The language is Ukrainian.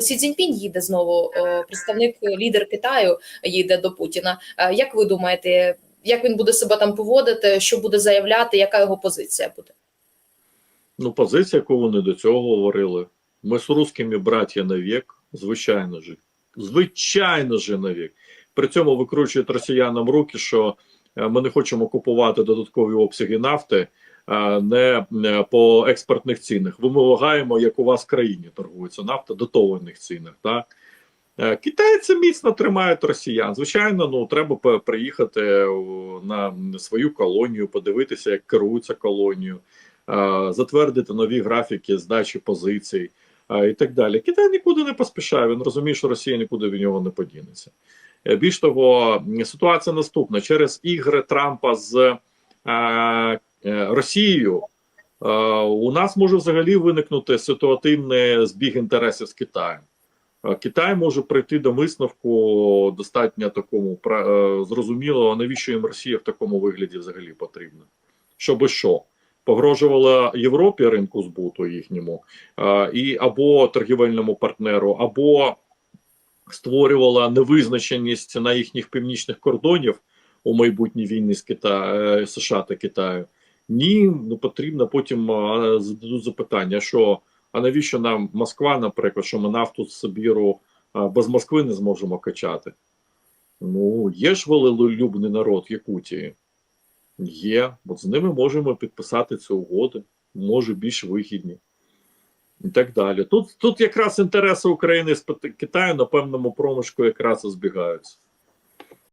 Сі Цзіньпінь їде знову. е, Представник лідер Китаю їде до Путіна. Е, Як ви думаєте, як він буде себе там поводити? Що буде заявляти? Яка його позиція буде? Ну, позиція, яку вони до цього говорили. Ми з русскими браття навік, звичайно ж. Звичайно ж навік. При цьому викручують росіянам руки, що е, ми не хочемо купувати додаткові обсяги нафти е, не е, по експортних цінах. Вимагаємо, як у вас в країні торгується нафта, дотованих цінах. Так? Е, Китайці міцно тримають росіян. Звичайно, ну треба приїхати на свою колонію, подивитися, як керується колонією, е, затвердити нові графіки здачі позицій е, і так далі. Китай нікуди не поспішає. Він розуміє, що Росія нікуди від нього не подінеться. Е, Більш того, ситуація наступна: через ігри Трампа з е, е, Росією. е, У нас може взагалі виникнути ситуативний збіг інтересів з Китаєм. Е, Китай може прийти до висновку достатньо такому е, зрозуміло, навіщо їм Росія в такому вигляді взагалі потрібна? Щоби що? Погрожувала Європі ринку збуту їхньому, е, і або торгівельному партнеру, або створювала невизначеність на їхніх північних кордонів у майбутній війні з Китаю, США та Китаю. Ні, ну потрібно потім зададуть запитання, що а навіщо нам Москва, наприклад, що ми нафту з Сибіру без Москви не зможемо качати? Ну, є ж волелюбний народ Якутії. Є, от з ними можемо підписати ці угоди, може більш вигідні. І так далі. Тут, тут якраз інтереси України з Китаю на певному проміжку якраз збігаються.